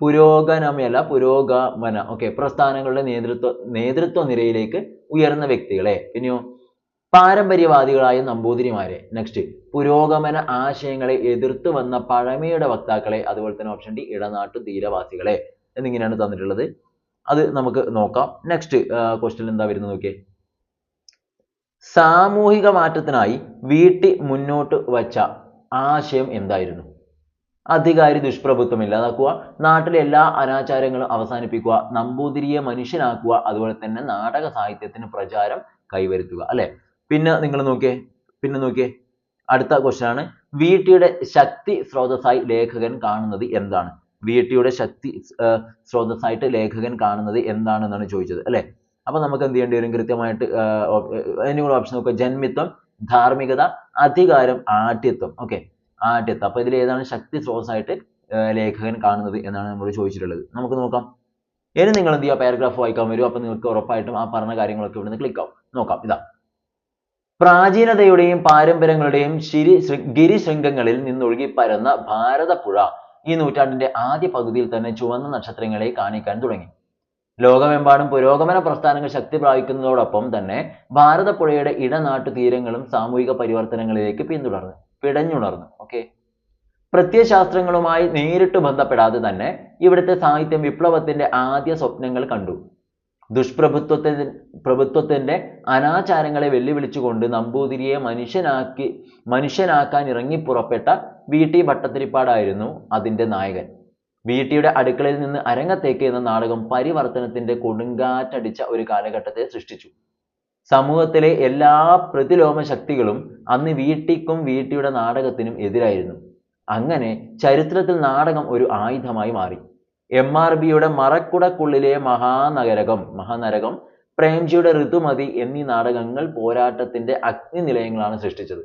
പുരോഗമനമല്ല പുരോഗമന. ഓക്കെ പ്രസ്ഥാനങ്ങളുടെ നേതൃത്വ നേതൃത്വ നിരയിലേക്ക് ഉയർന്ന വ്യക്തികളെ. പിന്നെയോ പാരമ്പര്യവാദികളായ നമ്പൂതിരിമാരെ. നെക്സ്റ്റ് പുരോഗമന ആശയങ്ങളെ എതിർത്തു വന്ന പഴമയുടെ വക്താക്കളെ അതുപോലെ തന്നെ ഓപ്ഷൻ ഡി ഇടനാട്ടു തീരവാസികളെ എന്നിങ്ങനെയാണ് തന്നിട്ടുള്ളത്. അത് നമുക്ക് നോക്കാം. നെക്സ്റ്റ് ക്വസ്റ്റ്യൻ എന്താ വരുന്നത് നോക്കിയേ. സാമൂഹിക മാറ്റത്തിനായി വീട്ടി മുന്നോട്ട് വച്ച ആശയം എന്തായിരുന്നു? അധികാരി ദുഷ്പ്രഭുത്വം ഇല്ലാതാക്കുക നാട്ടിലെ എല്ലാ അനാചാരങ്ങളും അവസാനിപ്പിക്കുക നമ്പൂതിരിയെ മനുഷ്യനാക്കുക അതുപോലെ തന്നെ നാടക സാഹിത്യത്തിന് പ്രചാരം കൈവരുത്തുക അല്ലെ? പിന്നെ നിങ്ങൾ നോക്കിയേ പിന്നെ നോക്കിയേ. അടുത്ത ക്വസ്റ്റൻ ആണ് വീട്ടിയുടെ ശക്തി സ്രോതസ്സായി ലേഖകൻ കാണുന്നത് എന്താണ്? വീട്ടിയുടെ ശക്തി സ്രോതസ്സായിട്ട് ലേഖകൻ കാണുന്നത് എന്താണെന്നാണ് ചോദിച്ചത് അല്ലെ? അപ്പൊ നമുക്ക് എന്ത് ചെയ്യേണ്ടി വരും? കൃത്യമായിട്ട് അതിന്റെ കൂടെ ഓപ്ഷൻ നോക്കുക. ജന്മിത്വം ധാർമ്മികത അധികാരം ആഢ്യത്വം ഓക്കെ ആഢ്യത്വം അപ്പൊ ഇതിൽ ഏതാണ് ശക്തി സ്രോതസ്സായിട്ട് ലേഖകൻ കാണുന്നത് എന്നാണ് നമ്മൾ ചോദിച്ചിട്ടുള്ളത്. നമുക്ക് നോക്കാം. ഇനി നിങ്ങൾ എന്ത് ചെയ്യുക? പാരഗ്രാഫ് വായിക്കാൻ വരും. അപ്പൊ നിങ്ങൾക്ക് ഉറപ്പായിട്ടും ആ പറഞ്ഞ കാര്യങ്ങളൊക്കെ ഇവിടുന്ന് ക്ലിക്ക് ആവും. നോക്കാം. ഇതാ. പ്രാചീനതയുടെയും പാരമ്പര്യങ്ങളുടെയും ശിരി ഗിരിശൃംഗങ്ങളിൽ നിന്നൊഴുകി പരന്ന ഭാരതപ്പുഴ ഈ നൂറ്റാണ്ടിന്റെ ആദ്യ പകുതിയിൽ തന്നെ ചുവന്ന നക്ഷത്രങ്ങളെ കാണിക്കാൻ തുടങ്ങി. ലോകമെമ്പാടും പുരോഗമന പ്രസ്ഥാനങ്ങൾ ശക്തി പ്രാപിക്കുന്നതോടൊപ്പം തന്നെ ഭാരതപ്പുഴയുടെ ഇടനാട്ടു തീരങ്ങളും സാമൂഹിക പരിവർത്തനങ്ങളിലേക്ക് പിന്തുടർന്നു പിടഞ്ഞുണർന്നു. ഓക്കെ പ്രത്യയശാസ്ത്രങ്ങളുമായി നേരിട്ട് ബന്ധപ്പെടാതെ തന്നെ ഇവിടുത്തെ സാഹിത്യം വിപ്ലവത്തിന്റെ ആദ്യ സ്വപ്നങ്ങൾ കണ്ടു. ദുഷ്പ്രഭുത്വത്തെ പ്രഭുത്വത്തിന്റെ അനാചാരങ്ങളെ വെല്ലുവിളിച്ചുകൊണ്ട് നമ്പൂതിരിയെ മനുഷ്യനാക്കി മനുഷ്യനാക്കാൻ ഇറങ്ങി പുറപ്പെട്ട വി ടി ഭട്ടത്തിരിപ്പാടായിരുന്നു അതിന്റെ നായകൻ. വി ടിയുടെ അടുക്കളയിൽ നിന്ന് അരങ്ങത്തേക്ക് എന്ന നാടകം പരിവർത്തനത്തിന്റെ കൊടുങ്കാറ്റടിച്ച ഒരു കാലഘട്ടത്തെ സൃഷ്ടിച്ചു. സമൂഹത്തിലെ എല്ലാ പ്രതിലോമ ശക്തികളും അന്ന് വീട്ടിക്കും വീട്ടിയുടെ നാടകത്തിനും എതിരായിരുന്നു. അങ്ങനെ ചരിത്രത്തിൽ നാടകം ഒരു ആയുധമായി മാറി. എം ആർ ബിയുടെ മറക്കുടക്കുള്ളിലെ മഹാനഗരകം മഹാനരകം പ്രേംജിയുടെ ഋതുമതി എന്നീ നാടകങ്ങൾ പോരാട്ടത്തിന്റെ അഗ്നിനിലയങ്ങളാണ് സൃഷ്ടിച്ചത്.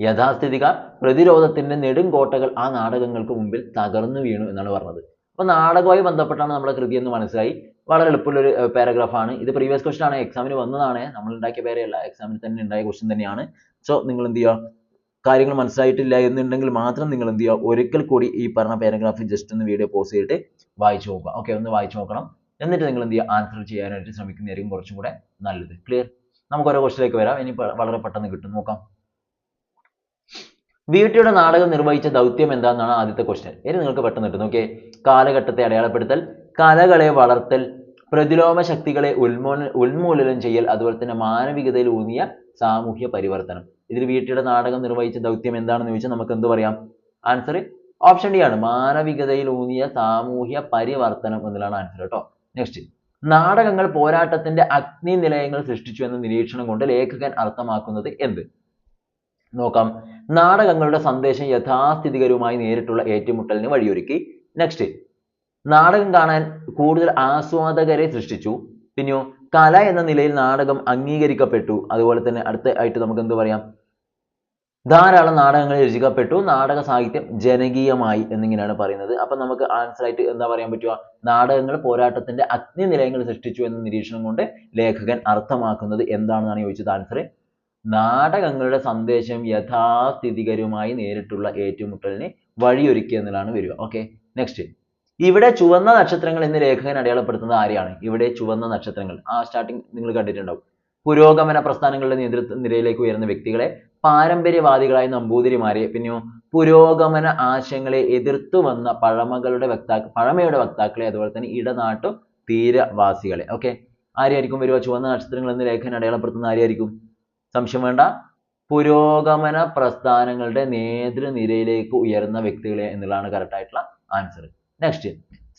യഥാസ്ഥിതിക പ്രതിരോധത്തിന്റെ നെടുങ്കോട്ടകൾ ആ നാടകങ്ങൾക്ക് മുമ്പിൽ തകർന്നു വീണു എന്നാണ് പറഞ്ഞത്. അപ്പോൾ നാടകവുമായി ബന്ധപ്പെട്ടാണ് നമ്മുടെ കൃതി എന്ന് മനസ്സിലായി. വളരെ എളുപ്പമുള്ളൊരു പാരഗ്രാഫാണ്. ഇത് പ്രീവിയസ് ക്വസ്റ്റൻ ആണ്. എക്സാമിന് വന്നതാണ്. നമ്മൾ ഉണ്ടാക്കിയ പേരെയല്ല എക്സാമിന് തന്നെ ഉണ്ടായ ക്വസ്റ്റൻ തന്നെയാണ്. സോ നിങ്ങൾ എന്ത് ചെയ്യുക? കാര്യങ്ങൾ മനസ്സിലായിട്ടില്ല എന്നുണ്ടെങ്കിൽ മാത്രം നിങ്ങൾ എന്ത് ചെയ്യുക? ഒരിക്കൽ കൂടി ഈ പറഞ്ഞ പാരഗ്രാഫ് ജസ്റ്റ് ഒന്ന് വീഡിയോ പോസ് ചെയ്തിട്ട് വായിച്ചു നോക്കുക. ഓക്കെ ഒന്ന് വായിച്ചു നോക്കണം. എന്നിട്ട് നിങ്ങൾ എന്ത് ചെയ്യുക? ആൻസർ ചെയ്യാനായിട്ട് ശ്രമിക്കുന്നതായിരിക്കും കുറച്ചും കൂടെ നല്ലത്. ക്ലിയർ നമുക്ക് ഓരോ ക്വസ്റ്റിലേക്ക് വരാം. ഇനി വളരെ പെട്ടെന്ന് കിട്ടും. നോക്കാം. വീട്ടിയുടെ നാടകം നിർവഹിച്ച ദൗത്യം എന്താണെന്നാണ് ആദ്യത്തെ ക്വസ്റ്റ്യൻ ഇനി നിങ്ങൾക്ക് പെട്ടെന്ന് കിട്ടും. നോക്കിയേ കാലഘട്ടത്തെ അടയാളപ്പെടുത്തൽ കലകളെ വളർത്തൽ പ്രതിലോമ ശക്തികളെ ഉന്മൂല ഉന്മൂലനം ചെയ്യൽ അതുപോലെ തന്നെ മാനവികതയിൽ ഊന്നിയ സാമൂഹ്യ പരിവർത്തനം. ഇതിൽ വീട്ടിയുടെ നാടകം നിർവഹിച്ച ദൗത്യം എന്താണെന്ന് ചോദിച്ചാൽ നമുക്ക് എന്ത് പറയാം? ആൻസർ ഓപ്ഷൻ ഡി ആണ്. മാനവികതയിൽ ഊന്നിയ സാമൂഹ്യ പരിവർത്തനം എന്നുള്ളതാണ് ആൻസർ കേട്ടോ നെക്സ്റ്റ് നാടകങ്ങൾ പോരാട്ടത്തിന്റെ അഗ്നി നിലയങ്ങൾ സൃഷ്ടിച്ചു എന്ന നിരീക്ഷണം കൊണ്ട് ലേഖകൻ അർത്ഥമാക്കുന്നത് എന്ത്? നോക്കാം. നാടകങ്ങളുടെ സന്ദേശം യഥാസ്ഥിതികരുമായി നേരിട്ടുള്ള ഏറ്റുമുട്ടലിന് വഴിയൊരുക്കി. നെക്സ്റ്റ് നാടകം കാണാൻ കൂടുതൽ ആസ്വാദകരെ സൃഷ്ടിച്ചു. പിന്നെയോ കല എന്ന നിലയിൽ നാടകം അംഗീകരിക്കപ്പെട്ടു. അതുപോലെ തന്നെ അടുത്ത ആയിട്ട് നമുക്ക് എന്ത് പറയാം? ധാരാളം നാടകങ്ങൾ രചിക്കപ്പെട്ടു. നാടക സാഹിത്യം ജനകീയമായി എന്നിങ്ങനെയാണ് പറയുന്നത്. അപ്പൊ നമുക്ക് ആൻസർ ആയിട്ട് എന്താ പറയാൻ പറ്റുക? നാടകങ്ങൾ പോരാട്ടത്തിന്റെ അഗ്നി നിലയങ്ങൾ സൃഷ്ടിച്ചു എന്ന നിരീക്ഷണം കൊണ്ട് ലേഖകൻ അർത്ഥമാക്കുന്നത് എന്താണെന്നാണ് ചോദിച്ചത് ആൻസർ നാടകങ്ങളുടെ സന്ദേശം യഥാസ്ഥിതികരുമായി നേരിട്ടുള്ള ഏറ്റുമുട്ടലിന് വഴിയൊരുക്കി എന്നതാണ് വരിക. ഓക്കെ നെക്സ്റ്റ് ഇവിടെ ചുവന്ന നക്ഷത്രങ്ങൾ എന്ന ലേഖകൻ അടയാളപ്പെടുത്തുന്നത് ആരെയാണ്? ഇവിടെ ചുവന്ന നക്ഷത്രങ്ങൾ. ആ സ്റ്റാർട്ടിങ് നിങ്ങൾ കണ്ടിട്ടുണ്ടാവും. പുരോഗമന പ്രസ്ഥാനങ്ങളുടെ നേതൃത്വ നിരയിലേക്ക് ഉയർന്ന വ്യക്തികളെ പാരമ്പര്യവാദികളായ നമ്പൂതിരിമാരെ പിന്നെയോ പുരോഗമന ആശയങ്ങളെ എതിർത്തു വന്ന പഴമകളുടെ വക്താ പഴമയുടെ വക്താക്കളെ അതുപോലെ തന്നെ ഇടനാട്ടു തീരവാസികളെ. ഓക്കെ ആരെയായിരിക്കും വരിക? ചുവന്ന നക്ഷത്രങ്ങൾ എന്ന് ലേഖകൻ അടയാളപ്പെടുത്തുന്ന ആരെയായിരിക്കും? സംശയം വേണ്ട. പുരോഗമന പ്രസ്ഥാനങ്ങളുടെ നേതൃനിരയിലേക്ക് ഉയർന്ന വ്യക്തികളെ എന്നുള്ളതാണ് correct ആയിട്ടുള്ള ആൻസർ നെക്സ്റ്റ്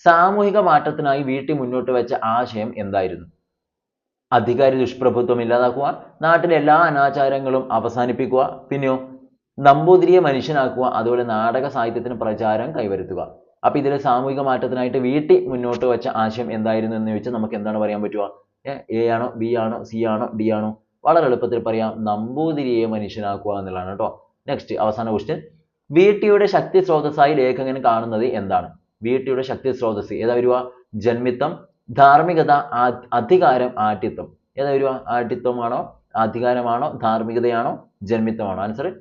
സാമൂഹിക മാറ്റത്തിനായി വീട്ടി മുന്നോട്ട് വെച്ച ആശയം എന്തായിരുന്നു? അധികാരി ദുഷ്പ്രഭുത്വം ഇല്ലാതാക്കുക നാട്ടിലെ എല്ലാ അനാചാരങ്ങളും അവസാനിപ്പിക്കുക പിന്നെയോ നമ്പൂതിരിയെ മനുഷ്യനാക്കുക അതുപോലെ നാടക സാഹിത്യത്തിന് പ്രചാരം കൈവരുത്തുക. അപ്പൊ ഇതിലെ സാമൂഹിക മാറ്റത്തിനായിട്ട് വീട്ടി മുന്നോട്ട് വെച്ച ആശയം എന്തായിരുന്നു എന്ന് ചോദിച്ചാൽ നമുക്ക് എന്താണ് പറയാൻ പറ്റുക? എ ആണോ ബി ആണോ സി ആണോ ഡി ആണോ? വളരെ എളുപ്പത്തിൽ പറയാം നമ്പൂതിരിയെ മനുഷ്യനാക്കുക എന്നുള്ളതാണ് കേട്ടോ. നെക്സ്റ്റ് അവസാന ക്വസ്റ്റ്യൻ വീട്ടിയുടെ ശക്തി സ്രോതസ്സായി ലേഖകൻ കാണുന്നത് എന്താണ്? വീട്ടിയുടെ ശക്തി സ്രോതസ് ഏതാ വരുക? ജന്മിത്തം ധാർമ്മികത അധികാരം ആഠ്യത്വം ഏതാ വരുക? ആഠ്യത്വമാണോ അധികാരമാണോ? ധാർമ്മികതയാണോ? ജന്മിത്തമാണോ? ആൻസർ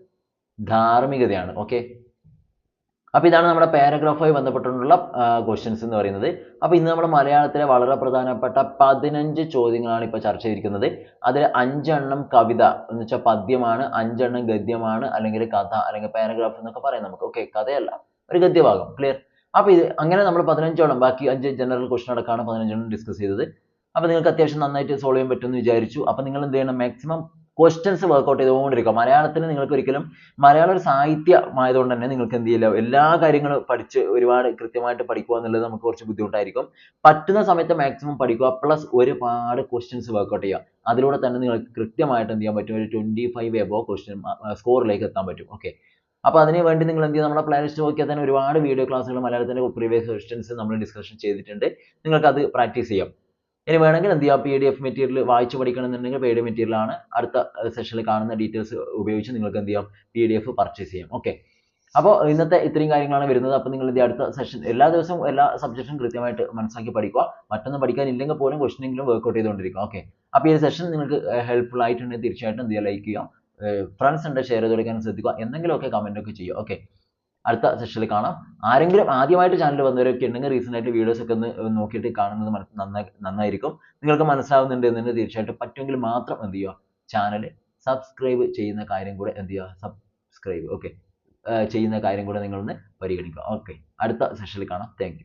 ധാർമ്മികതയാണ്. ഓക്കെ അപ്പോൾ ഇതാണ് നമ്മുടെ പാരഗ്രാഫുമായി ബന്ധപ്പെട്ടുള്ള ക്വസ്റ്റ്യൻസ് എന്ന് പറയുന്നത്. അപ്പോൾ ഇന്ന് നമ്മൾ മലയാളത്തിലെ വളരെ പ്രധാനപ്പെട്ട പതിനഞ്ച് ചോദ്യങ്ങളാണ് ഇപ്പോൾ ചർച്ച ചെയ്തിരിക്കുന്നത്. അതിൽ അഞ്ചെണ്ണം കവിത എന്ന് വെച്ചാൽ പദ്യമാണ് അഞ്ചെണ്ണം ഗദ്യമാണ് അല്ലെങ്കിൽ കഥ അല്ലെങ്കിൽ പാരഗ്രാഫ് എന്നൊക്കെ പറയാം നമുക്ക്. ഓക്കെ കഥയല്ല ഒരു ഗദ്യഭാഗം. ക്ലിയർ അപ്പോൾ ഇത് അങ്ങനെ നമ്മൾ പതിനഞ്ചോളം ബാക്കി അഞ്ച് ജനറൽ ക്വസ്റ്റൻ അടക്കമാണ് പതിനഞ്ചെണ്ണം ഡിസ്കസ് ചെയ്തത്. അപ്പോൾ നിങ്ങൾക്ക് അത്യാവശ്യം നന്നായിട്ട് സോൾവ് ചെയ്യാൻ പറ്റുമെന്ന് വിചാരിച്ചു. അപ്പോൾ നിങ്ങൾ എന്ത് ചെയ്യണം? മാക്സിമം ക്വസ്റ്റ്യൻസ് വർക്കൗട്ട് ചെയ്തുകൊണ്ടിരിക്കുക. മലയാളത്തിന് നിങ്ങൾക്ക് ഒരിക്കലും മലയാളം ഒരു സാഹിത്യമായതുകൊണ്ട് തന്നെ നിങ്ങൾക്ക് എന്ത് ചെയ്യില്ല. എല്ലാ കാര്യങ്ങളും പഠിച്ച് ഒരുപാട് കൃത്യമായിട്ട് പഠിക്കുക എന്നുള്ളത് നമുക്ക് കുറച്ച് ബുദ്ധിമുട്ടായിരിക്കും. പറ്റുന്ന സമയത്ത് മാക്സിമം പഠിക്കുക പ്ലസ് ഒരുപാട് ക്വസ്റ്റ്യൻസ് വർക്കൗട്ട് ചെയ്യുക. അതിലൂടെ തന്നെ നിങ്ങൾക്ക് കൃത്യമായിട്ട് എന്ത് ചെയ്യാൻ പറ്റും? ഒരു ട്വന്റി ഫൈവ് എബോ ക്വസ്റ്റ്യൻ സ്കോറിലേക്ക് എത്താൻ പറ്റും. ഓക്കെ അപ്പോൾ അതിന് വേണ്ടി നിങ്ങൾ എന്ത് ചെയ്യുക നമ്മുടെ പ്ലേലിസ്റ്റ് നോക്കിയാൽ തന്നെ ഒരുപാട് വീഡിയോ ക്ലാസ്സുകൾ മലയാളത്തിന്റെ പ്രീവിയസ് ക്വസ്റ്റ്യൻസ് നമ്മൾ ഡിസ്കഷൻ ചെയ്തിട്ടുണ്ട്. നിങ്ങൾക്ക് അത് പ്രാക്ടീസ് ചെയ്യാം. ഇനി വേണമെങ്കിൽ എന്ത് ചെയ്യാം? പി ഡി എഫ് മെറ്റീരിയൽ വായിച്ച് പഠിക്കണമെന്നുണ്ടെങ്കിൽ പി ഡി മെറ്റീരിയൽ ആണ് അടുത്ത സെഷനിൽ കാണുന്ന ഡീറ്റെയിൽസ് ഉപയോഗിച്ച് നിങ്ങൾക്ക് എന്ത് ചെയ്യാം? പി ഡി എഫ് പർച്ചേസ് ചെയ്യാം. ഓക്കെ അപ്പോൾ ഇന്നത്തെ ഇത്രയും കാര്യങ്ങളാണ് വരുന്നത്. അപ്പോൾ നിങ്ങൾ ചെയ്യുക അടുത്ത സെഷൻ എല്ലാ ദിവസവും എല്ലാ സബ്ജക്റ്റും കൃത്യമായിട്ട് മനസ്സിലാക്കി പഠിക്കുക. മറ്റൊന്നും പഠിക്കാൻ പഠിക്കാനില്ലെങ്കിൽ പോലും ക്വസ്റ്റനെങ്കിലും വർക്ക്ഔട്ട് ചെയ്തുകൊണ്ടിരിക്കുക. ഓക്കെ അപ്പോൾ ഈ സെഷൻ നിങ്ങൾക്ക് ഹെൽപ്ഫുൾ ആയിട്ടുണ്ടെങ്കിൽ തീർച്ചയായിട്ടും എന്ത് ചെയ്യുക ലൈക്ക് ചെയ്യുക. ഫ്രണ്ട്സ് ഉണ്ട് ഷെയർ ചെയ്ത് കൊടുക്കാൻ ശ്രദ്ധിക്കുക. എന്തെങ്കിലുമൊക്കെ കമന്റ് ഒക്കെ ചെയ്യുക. ഓക്കെ അടുത്ത സെഷനിൽ കാണാം. ആരെങ്കിലും ആദ്യമായിട്ട് ചാനൽ വന്നവരൊക്കെ ഉണ്ടെങ്കിൽ റീസെന്റ് ആയിട്ട് വീഡിയോസ് ഒക്കെ ഒന്ന് നോക്കിയിട്ട് കാണുന്നത് നന്നായി നന്നായിരിക്കും. നിങ്ങൾക്ക് മനസ്സിലാവുന്നുണ്ട് എന്നുണ്ടെങ്കിൽ തീർച്ചയായിട്ടും പറ്റുമെങ്കിൽ മാത്രം എന്ത് ചെയ്യുക? ചാനൽ സബ്സ്ക്രൈബ് ചെയ്യുന്ന കാര്യം കൂടെ എന്ത് ചെയ്യുക? സബ്സ്ക്രൈബ് ഓക്കെ ചെയ്യുന്ന കാര്യം കൂടെ നിങ്ങളൊന്ന് പരിഗണിക്കുക. ഓക്കെ അടുത്ത സെഷനിൽ കാണാം. താങ്ക്